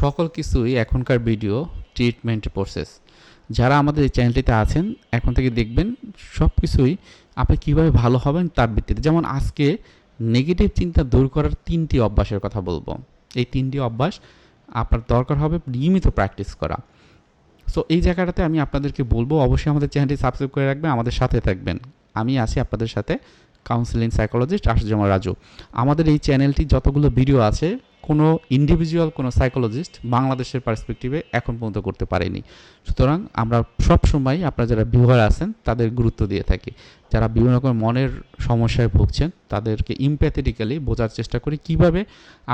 সকল কিছুই এখনকার ভিডিও ট্রিটমেন্ট প্রসেস যারা আমাদের এই চ্যানেলটিতে আছেন, এখন থেকে দেখবেন সব কিছুই আপনি কীভাবে ভালো হবেন তার ভিত্তিতে। যেমন আজকে নেগেটিভ চিন্তা দূর করার তিনটি অভ্যাসের কথা বলব। এই তিনটি অভ্যাস আপনার দরকার হবে নিয়মিত প্র্যাকটিস করা। সো এই জায়গাটাতে আমি আপনাদেরকে বলব, অবশ্যই আমাদের চ্যানেলটি সাবস্ক্রাইব করে রাখবেন, আমাদের সাথে থাকবেন। আমি আছি আপনাদের সাথে কাউন্সিলিং সাইকোলজিস্ট আশুজামা রাজু। আমাদের এই চ্যানেলটি যতগুলো ভিডিও আছে কোনো ইন্ডিভিজুয়াল কোনো সাইকোলজিস্ট বাংলাদেশের পার্সপেক্টিভে এখন পর্যন্ত করতে পারেনি। সুতরাং আমরা সব সময় আপনারা যারা ভিউয়ার আছেন, তাদের গুরুত্ব দিয়ে থাকি। যারা বিভিন্ন রকম মনের সমস্যায় ভুগছেন, তাদেরকে ইমপ্যাথেটিক্যালি বোঝার চেষ্টা করি কীভাবে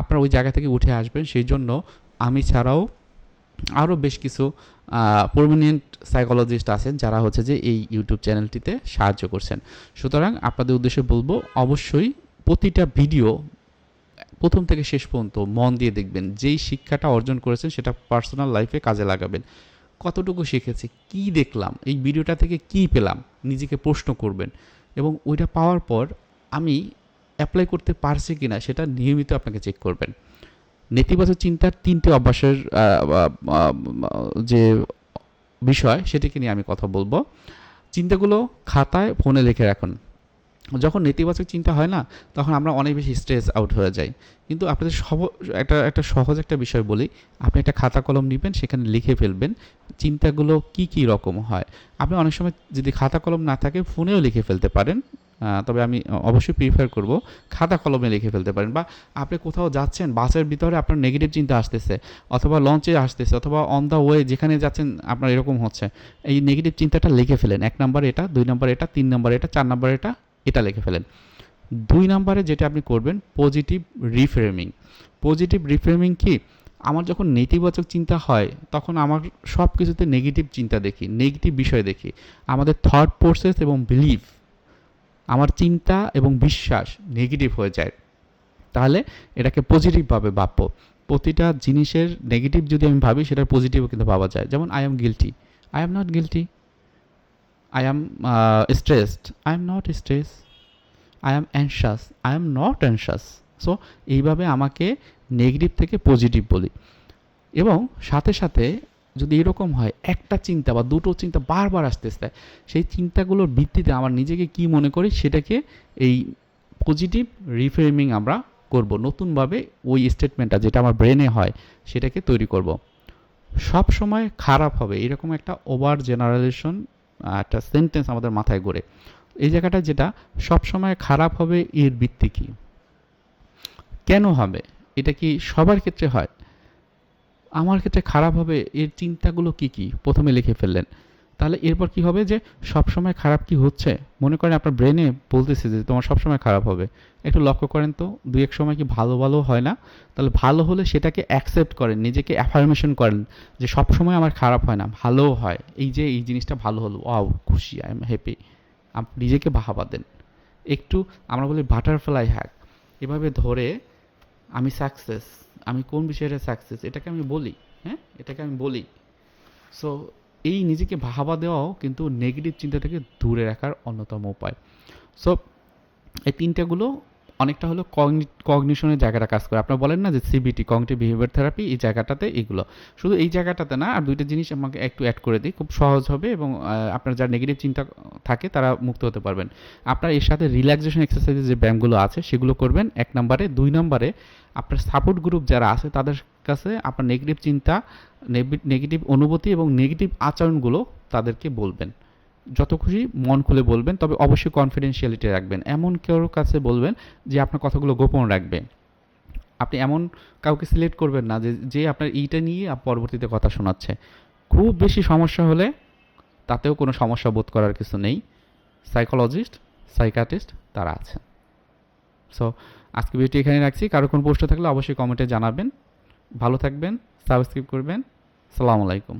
আপনারা ওই জায়গা থেকে উঠে আসবেন। সেই জন্য আমি ছাড়াও আরও বেশ কিছু পারমানেন্ট সাইকোলজিস্ট আছেন যারা হচ্ছে যে এই ইউটিউব চ্যানেলটিতে সাহায্য করছেন। সুতরাং আপনাদের উদ্দেশ্যে বলব, অবশ্যই প্রতিটা ভিডিও প্রথম থেকে শেষ পর্যন্ত মন দিয়ে দেখবেন, যেই শিক্ষাটা অর্জন করেছেন সেটা পার্সোনাল লাইফে কাজে লাগাবেন। কতটুকু শিখেছি, কি দেখলাম, এই ভিডিওটা থেকে কি পেলাম, নিজেকে প্রশ্ন করবেন। এবং ওইটা পাওয়ার পর আমি অ্যাপ্লাই করতে পারছি কিনা সেটা নিয়মিত আপনাকে চেক করবেন। নেতিবাচক চিন্তার তিনটি অভ্যাসের যে বিষয় সেটিকে নিয়ে আমি কথা বলব। চিন্তাগুলো খাতায়, ফোনে লিখে রাখুন। যখন নেতিবাচক চিন্তা হয় না, তখন আমরা অনেক বেশি স্ট্রেস আউট হয়ে যাই। কিন্তু আপনাদের সব একটা একটা সহজ একটা বিষয় বলি, আপনি একটা খাতা কলম নেবেন, সেখানে লিখে ফেলবেন চিন্তাগুলো কি কি রকম হয়। আপনি অনেক সময় যদি খাতা কলম না থাকে, ফোনেও লিখে ফেলতে পারেন। তবে আমি অবশ্যই প্রিফার করব খাতা কলমে লিখে ফেলতে পারেন বা আপনি কোথাও যাচ্ছেন, বাসের ভিতরে আপনার নেগেটিভ চিন্তা আসতেছে, অথবা লঞ্চে আসতেছে, অথবা অন দ্য ওয়ে যেখানে যাচ্ছেন আপনার এরকম হচ্ছে। এই নেগেটিভ চিন্তাটা লিখে ফেলেন। এক নম্বর এটা, দুই নম্বর এটা, তিন নম্বর এটা, চার নম্বর এটা এটা লিখে ফেলেন। দুই নম্বরে যেটা আপনি করবেন পজিটিভ রিফ্রেমিং পজিটিভ রিফ্রেমিং কি? আমার যখন নেতিবাচক চিন্তা হয়, তখন আমার সব কিছুতে নেগেটিভ চিন্তা দেখি নেগেটিভ বিষয় দেখি। আমাদের থট প্রসেস এবং বিলিফ আমার চিন্তা এবং বিশ্বাস নেগেটিভ হয়ে যায়। তাহলে এটাকে পজিটিভভাবে ভাববো। প্রতিটা জিনিসের নেগেটিভ যদি আমি ভাবি সেটা পজিটিভও কিন্তু ভাবা যায়। যেমন I am guilty I am not guilty I am stressed I am not stress I am anxious I am not anxious so এইভাবে আমাকে নেগেটিভ থেকে পজিটিভ বলি। এবং সাথে সাথে যদি এরকম হয়, একটা চিন্তা বা দুটো চিন্তা বারবার আসতেছে, সেই চিন্তাগুলোর ভিত্তিতে আমার নিজেকে কি মনে করি, সেটাকে এই পজিটিভ রিফ্রেমিং আমরা করব। নতুনভাবে ওই স্টেটমেন্টটা যেটা আমার ব্রেনে হয়, সেটাকে তৈরি করব। সব সময় খারাপ হবে। এরকম একটা ওভার জেনারেলেশন একটা সেন্টেন্স আমাদের মাথায় ঘোরে এই জায়গাটা যেটা, সবসময় খারাপ হবে এর ভিত্তি কী? কেন হবে? এটা কি সবার ক্ষেত্রে হয়? আমার ক্ষেত্রে খারাপ হবে এর চিন্তাগুলো কি কি? প্রথমে লিখে ফেললেন। তাহলে এরপর কি হবে যে সব সময় খারাপ কি হচ্ছে? মনে করেন আপনার ব্রেনে বলতেছে যে তোমার সব সময় খারাপ হবে। একটু লক্ষ্য করেন তো দুই এক সময় কি ভালো ভালো হয় না? তাহলে ভালো হলে সেটাকে অ্যাকসেপ্ট করেন, নিজেকে অ্যাফার্মেশন করেন যে সব সময় আমার খারাপ হয় না, ভালোও হয়। এই যে এই জিনিসটা ভালো হলো ওয়াও খুশি আই এম হ্যাপি আপনি নিজেকে বাহাবা দেন। একটু আমরা বলি বাটারফ্লাই হ্যাক এভাবে ধরে আমি সাকসেস আমি কোন বিষয়টা সাকসেস এটাকে আমি বলি হ্যাঁ? এটাকে আমি বলি। সো এই নিজেকে ভাবা দেওয়াও কিন্তু নেগেটিভ চিন্তা থেকে দূরে রাখার অন্যতম উপায়। সো এই তিনটাগুলো অনেকটা হলো কগনিশনের জায়গাটা কাজ করে। আপনারা বলেন না যে সিবিটি কগনিটিভ বিহেভিয়ার থেরাপি এই জায়গাটাতে এগুলো। শুধু এই জায়গাটাতে না, আর দুইটা জিনিস আমাকে একটু অ্যাড করে দিই। খুব সহজ হবে এবং আপনার যার নেগেটিভ চিন্তা থাকে তারা মুক্ত হতে পারবেন। আপনার এর সাথে রিল্যাক্সেশন এক্সারসাইজের যে ব্যায়ামগুলো আছে, সেগুলো করবেন। এক নম্বরে। দুই নম্বরে, আপনার সাপোর্ট গ্রুপ যারা আছে, তাদের কাছে আপনার নেগেটিভ চিন্তা নেগেটিভ অনুভূতি এবং নেগেটিভ আচরণগুলো তাদেরকে বলবেন। যত খুশি মন খুলে বলবেন, তবে অবশ্যই কনফিডেন্সিয়ালিটি রাখবেন। এমন কেউ কাছে বলবেন যে আপনার কথাগুলো গোপন রাখবে। আপনি এমন কাউকে সিলেক্ট করবেন না যে যে আপনার এইটা নিয়ে পরবর্তীতে কথা শোনাচ্ছে। খুব বেশি সমস্যা হলে তাতেও কোনো সমস্যা বোধ করার কিছু নেই। সাইকোলজিস্ট সাইকাটিস্ট তারা আছেন। সো আজকে ভিডিওটি এখানে রাখছি। কারও কোনো প্রশ্ন থাকলে অবশ্যই কমেন্টে জানাবেন। ভালো থাকবেন সাবস্ক্রাইব করবেন। সালামু আলাইকুম।